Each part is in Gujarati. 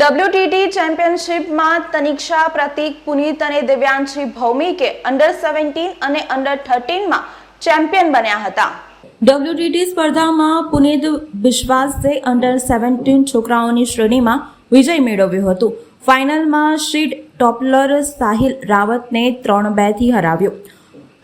ડબ્લ્યુટીટી ચેમ્પિયનશિપમાં તનિક્ષા પ્રતિક, પુનીત અને દિવ્યાંશી ભૌમિકે અંડર સેવન્ટીન અને અંડર થર્ટીનમાં ચેમ્પિયન બન્યા હતા. ડબ્લ્યુટીટી સ્પર્ધામાં પુનીત વિશ્વાસે અંડર સેવન્ટીન છોકરાઓની શ્રેણીમાં વિજય મેળવ્યો હતો. ફાઇનલમાં શીડ ટોપલર સાહિલ રાવતને ત્રણ બેથી હરાવ્યો.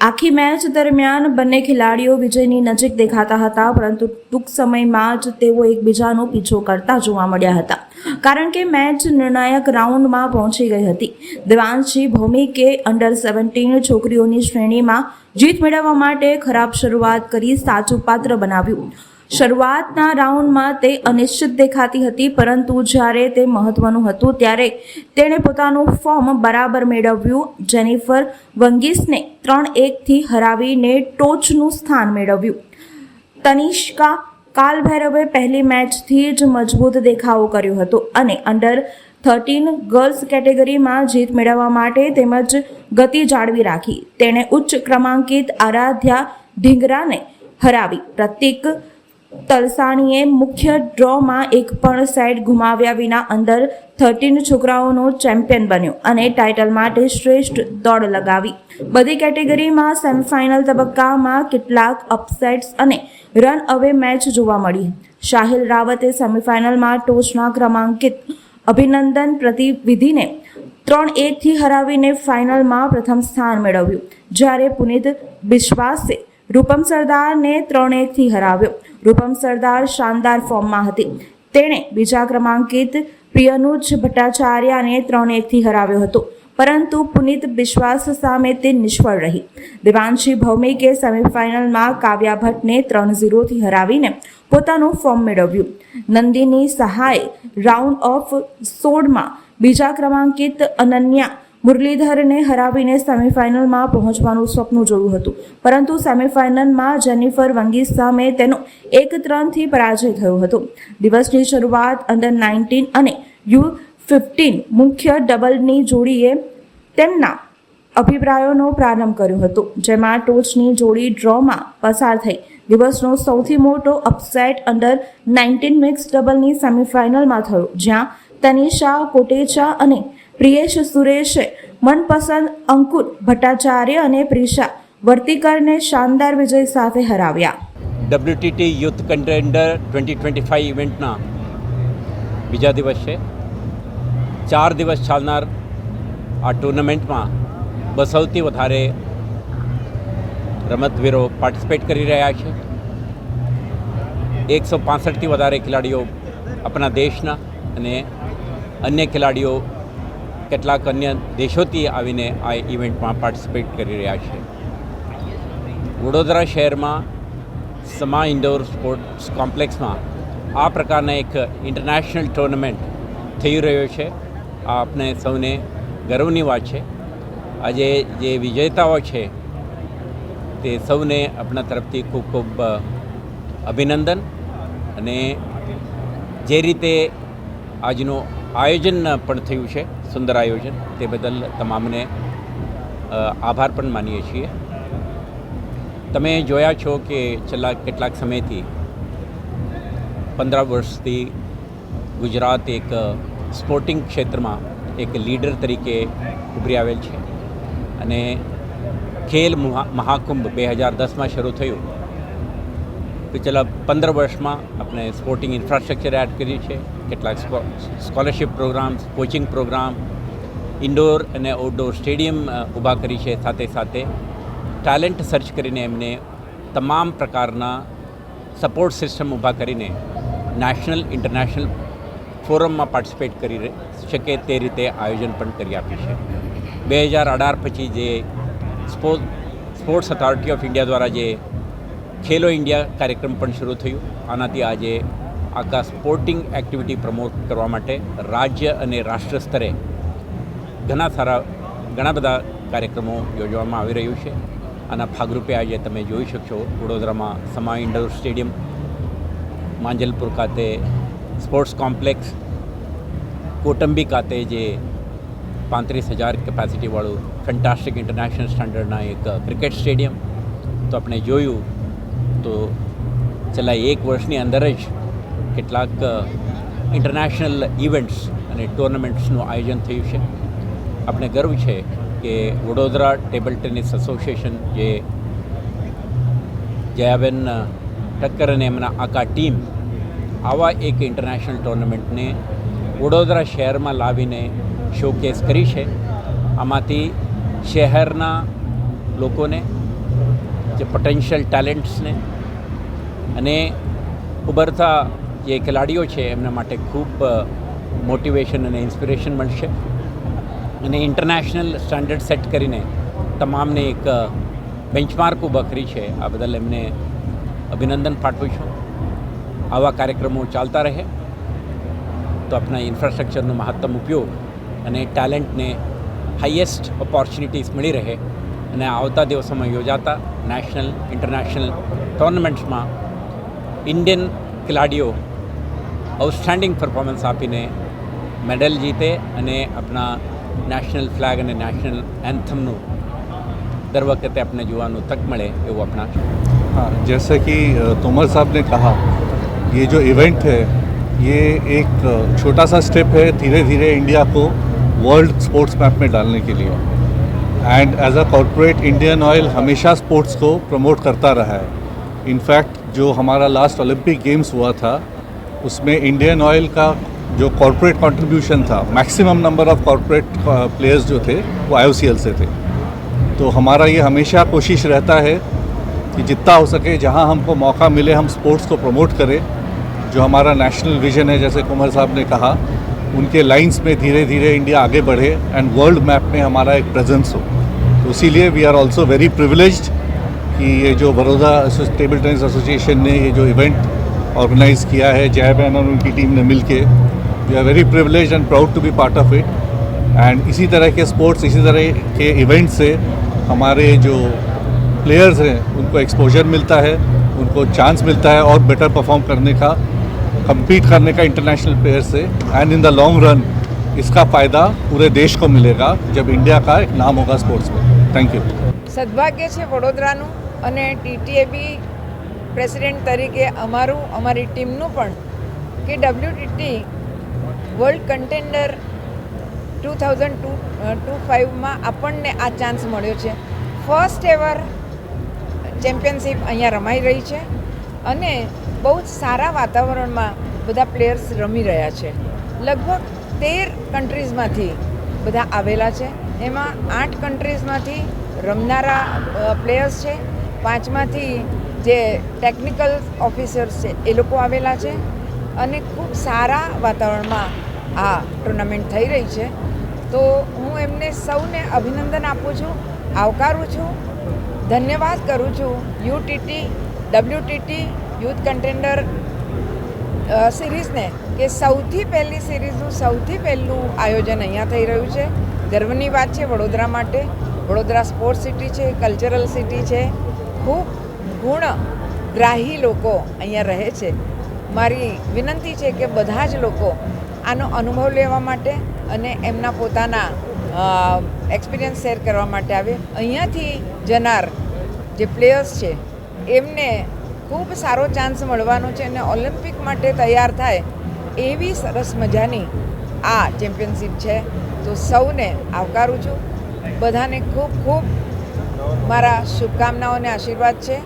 આખી મેચ દરમિયાન બંને ખેલાડીઓ વિજયની નજીક દેખાતા હતા, પરંતુ ટૂંક સમયમાં જ તેઓ એકબીજાનો પીછો કરતા જોવા મળ્યા હતા. કારણ કે મેચ નિર્ણાયક રાઉન્ડમાં પહોંચી ગઈ હતી. દેવાંશી ભૌમિકે અંડર સેવન્ટીન છોકરીઓની શ્રેણીમાં જીત મેળવવા માટે ખરાબ શરૂઆત કરી સાચું પાત્ર બનાવ્યું. શરૂઆતના રાઉન્ડમાં તે અનિશ્ચિત દેખાતી હતી, પરંતુ જ્યારે તે મહત્વનું હતું ત્યારે તેણે પોતાનું ફોર્મ બરાબર મેળવ્યું. જેનિફર વંગીસને ત્રણ એકથી હરાવીને ટોચનું સ્થાન મેળવ્યું. તનિષ્કા કાલભૈરવે પહેલી મેચથી જ મજબૂત દેખાવો કર્યો હતો અને અંડર થર્ટીન ગર્લ્સ કેટેગરીમાં જીત મેળવવા માટે તેમજ ગતિ જાળવી રાખી. તેણે ઉચ્ચ ક્રમાંકિત આરાધ્યા ઢીંગરાને હરાવી. પ્રતિક તલસાણીએ મુખ્ય ડ્રોમાં એક પણ સેટ ગુમાવ્યા વિના અંદર થર્ટીન છોકરાઓનો ચેમ્પિયન બન્યો અને ટાઇટલ માટે શ્રેષ્ઠ દોડ લગાવી. બધી કેટેગરીમાં સેમિફાઇનલ તબક્કામાં કેટલાક અપસેટ્સ અને રન અવે મેચ જોવા મળી. શાહિલ રાવતે સેમિફાઇનલમાં ટોચના ક્રમાંકિત અભિનંદન પ્રતિવિધિને ત્રણ એકથી હરાવીને ફાઇનલમાં પ્રથમ સ્થાન મેળવ્યું. જ્યારે પુનિત બિશ્વાસે રૂપમ સરદારને ત્રણ એકથી હરાવ્યો. રૂપમ સરદાર શાનદાર ફોર્મમાં હતી. તેણે બીજા ક્રમાંકિત પ્રિયનુજ ભટ્ટાચાર્યને ત્રણ એકથી હરાવ્યો હતો. પરંતુ પુનિત બિશ્વાસ સામે તે નિષ્ફળ રહી. દેવાંશી ભૌમિકે સેમિફાઇનલમાં કાવ્યા ભટ્ટને ત્રણ ઝીરોથી હરાવીને પોતાનું ફોર્મ મેળવ્યું. નંદિની સહાય, રાઉન્ડ ઓફ સોળમાં બીજા ક્રમાંકિત અનન્યા મુરલીધરને હરાવીને સેમિફાઇનલમાં પહોંચવાનું સ્વપ્ન જોયું હતું. પરંતુ સેમિફાઇનલમાં જેનિફર વંગીસ સામે તેનો એક ત્રણથી પરાજય થયો હતો. દિવસની શરૂઆત અંડર નાઇન્ટીન અને યુ ફિફ્ટીન મુખ્ય ડબલની જોડીએ તેમના અભિપ્રાયોનો પ્રારંભ કર્યો હતો, જેમાં ટોચની જોડી ડ્રોમાં પસાર થઈ. દિવસનો સૌથી મોટો અપસેટ અંડર નાઇન્ટીન મિક્સ ડબલની સેમિફાઇનલમાં થયો, જ્યાં તનિષા, કોટેચા અને પ્રિયેશ, સુરેશે, મનપસંદ અંકુર ભટ્ટાચાર્ય અને પ્રિષા વર્તિકરને શાનદાર વિજય સાથે હરાવ્યા. WTT youth contender twenty twenty five ઇવેન્ટના બીજા દિવસ ચાર દિવસ ચાલનાર આ ટુર્નામેન્ટમાં બસોથી વધારે રમતવીરો પાર્ટિસિપેટ કરી રહ્યા છે. એકસો પાસઠથી વધારે ખેલાડીઓ આપણા દેશના અને અન્ય ખેલાડીઓ કેટલાક અન્ય દેશોથી આવીને આ ઇવેન્ટમાં પાર્ટિસિપેટ કરી રહ્યા છે. વડોદરા શહેરમાં સમા ઇન્ડોર સ્પોર્ટ્સ કોમ્પ્લેક્સમાં આ પ્રકારના એક ઇન્ટરનેશનલ ટુર્નામેન્ટ થઈ રહ્યો છે. આ આપણે સૌને ગર્વની વાત છે. આજે જે વિજેતાઓ છે, તે સૌને આપણા તરફથી ખૂબ ખૂબ અભિનંદન અને જે રીતે આજનું આયોજન પણ થયું છે સુંદર આયોજન. તે બદલ તમામને આભાર પણ માનીએ છીએ. તમે જોયા છો કે છેલ્લા કેટલાક સમયથી પંદર વર્ષથી ગુજરાત એક સ્પોર્ટિંગ ક્ષેત્રમાં એક લીડર તરીકે ઉભરી આવેલ છે. અને ખેલ મહાકુંભ બે હજાર દસમાં શરૂ થયું. છેલ્લા પંદર વર્ષમાં આપણે સ્પોર્ટિંગ ઇન્ફ્રાસ્ટ્રક્ચર એડ કર્યું છે. કેટલાક scholarship programs coaching program indoor અને આઉટડોર સ્ટેડિયમ ઊભા કરી છે સાથે સાથે. ટેલેન્ટ સર્ચ કરીને એમને તમામ પ્રકારના સપોર્ટ સિસ્ટમ ઊભા કરીને નેશનલ ઇન્ટરનેશનલ ફોરમમાં પાર્ટિસિપેટ કરી શકે તે રીતે આયોજન પણ કરી આપ્યું છે. બે હજાર અઢાર પછી જે sport sports authority of India દ્વારા જે ખેલો ઇન્ડિયા કાર્યક્રમ પણ શરૂ થયું. આનાથી આજે આખા સ્પોર્ટિંગ એક્ટિવિટી પ્રમોટ કરવા માટે રાજ્ય અને રાષ્ટ્ર સ્તરે ઘણા સારા, ઘણા બધા કાર્યક્રમો યોજવામાં આવી રહ્યું છે. આના ભાગરૂપે આજે તમે જોઈ શકશો વડોદરામાં સમા ઇન્ડોર સ્ટેડિયમ, માંજલપુર ખાતે સ્પોર્ટ્સ કોમ્પ્લેક્સ, કોટંબી ખાતે જે પાંત્રીસ હજાર કેપેસિટીવાળું ફેન્ટાસ્ટિક ઇન્ટરનેશનલ સ્ટાન્ડર્ડના એક ક્રિકેટ સ્ટેડિયમ. તો આપણે જોયું તો છેલ્લા એક વર્ષની અંદર જ કેટલાક ઇન્ટરનેશનલ ઇવેન્ટ્સ અને ટુર્નામેન્ટ્સનું આયોજન થયું છે. આપણે ગર્વ છે કે વડોદરા ટેબલ ટેનિસ એસોસિએશન જે જયાબેન ટક્કર અને એમના આખા ટીમ આવા એક ઇન્ટરનેશનલ ટુર્નામેન્ટને વડોદરા શહેરમાં લાવીને શોકેસ કરી છે. આમાંથી શહેરના લોકોને જે પોટેન્શિયલ ટેલેન્ટ્સને અને ઉભરતા જે ખેલાડીઓ છે એમના માટે ખૂબ મોટિવેશન અને ઇન્સ્પિરેશન મળશે અને ઇન્ટરનેશનલ સ્ટાન્ડર્ડ સેટ કરીને તમામને એક બેન્ચમાર્ક ઊભા કરી છે. આ બદલ એમને અભિનંદન પાઠવું છું. આવા કાર્યક્રમો ચાલતા રહે. તો આપણા ઇન્ફ્રાસ્ટ્રક્ચરનો મહત્તમ ઉપયોગ અને ટેલેન્ટને હાઈએસ્ટ ઓપોર્ચ્યુનિટીઝ મળી રહે. અને આવતા દિવસોમાં યોજાતા નેશનલ ઇન્ટરનેશનલ ટુર્નામેન્ટ્સમાં ઇન્ડિયન ખેલાડીઓ આઉટસ્ટેન્ડિંગ પરફોર્મન્સ આપીને મેડલ જીતે અને આપણા નેશનલ ફ્લેગ અને નેશનલ એન્થમનું દર વખતે આપણે જોવાનું તક મળે એવું આપણા हाँ जैसे कि अ, तोमर साहब ने कहा ये जो इवेंट है ये एक अ, छोटा सा स्टेप है धीरे धीरे इंडिया को वर्ल्ड स्पोर्ट्स मैप में डालने के लिए and as a corporate Indian oil हमेशा स्पोर्ट्स को प्रमोट करता रहा है. इनफैक्ट जो हमारा लास्ट ओलंपिक गेम्स हुआ था, उसमें इंडियन ऑयल का जो कॉरपोरेट कंट्रीब्यूशन था maximum number of corporate players जो थे, वो आई से थे. तो हमारा ये हमेशा कोशिश रहता है कि जितना हो सके, जहाँ हमको मौका मिले, हम स्पोर्ट्स को प्रमोट करें. जो हमारा नेशनल विजन है, जैसे कुमार साहब ने कहा उनके लाइंस में धीरे धीरे इंडिया आगे बढ़े एंड वर्ल्ड मैप में हमारा एक प्रेजेंस हो। तो इसीलिए we are also very privileged कि ये जो बड़ौदा टेबल टेनिस एसोसिएशन ने ये जो इवेंट ऑर्गेनाइज किया है जय बहन और उनकी टीम ने मिल के we are very privilege and proud to be part of it and इसी तरह के स्पोर्ट्स इसी तरह के इवेंट से हमारे जो प्लेयर्स हैं, उनको एक्सपोजर मिलता है, उनको चांस मिलता है और बेटर परफॉर्म करने का compete करने का इंटरनेशनल प्लेयर से and in the long run इसका फ़ायदा पूरे देश को मिलेगा जब इंडिया का एक नाम होगा स्पोर्ट्स में थैंक यू સદભાગ્ય છે વડોદરાનું અને ટીટીએબી પ્રેસિડેન્ટ તરીકે અમારું અમારી ટીમનું પણ કે WTT world contender two thousand two two ફાઇવમાં આપણને આ ચાન્સ મળ્યો છે ફર્સ્ટ એવર ચેમ્પિયનશિપ અહીંયા રમાઈ રહી છે અને બહુ જ સારા વાતાવરણમાં બધા પ્લેયર્સ રમી રહ્યા છે. લગભગ તેર કન્ટ્રીઝમાંથી બધા આવેલા છે. એમાં આઠ કન્ટ્રીઝમાંથી રમનારા પ્લેયર્સ છે. પાંચમાંથી જે ટેકનિકલ ઓફિસર્સ છે, એ લોકો આવેલા છે. અને ખૂબ સારા વાતાવરણમાં આ ટુર્નામેન્ટ થઈ રહી છે. તો હું એમને સૌને અભિનંદન આપું છું, આવકારું છું. ધન્યવાદ કરું છું. યુટીટી ડબ્લ્યુટીટી યુથ કન્ટેન્ડર સિરીઝને કે સૌથી પહેલી સિરીઝનું સૌથી પહેલું આયોજન અહીંયા થઈ રહ્યું છે. ગર્વની વાત છે, વડોદરા માટે. વડોદરા સ્પોર્ટ્સ સિટી છે કલ્ચરલ સિટી છે. ખૂબ ગુણ ગ્રાહી લોકો અહીંયા રહે છે. મારી વિનંતી છે કે બધા જ લોકો આનો અનુભવ લેવા માટે અને એમના પોતાના એક્સપિરિયન્સ શેર કરવા માટે આવે. અહીંયાથી જનાર જે પ્લેયર્સ છે, એમને ખૂબ સારો ચાન્સ મળવાનો છે અને ઓલિમ્પિક માટે તૈયાર થાય એવી સરસ મજાની આ ચેમ્પિયનશિપ છે. તો સૌને આવકારું છું. બધાને ખૂબ ખૂબ મારા શુભકામનાઓ અને આશીર્વાદ છે.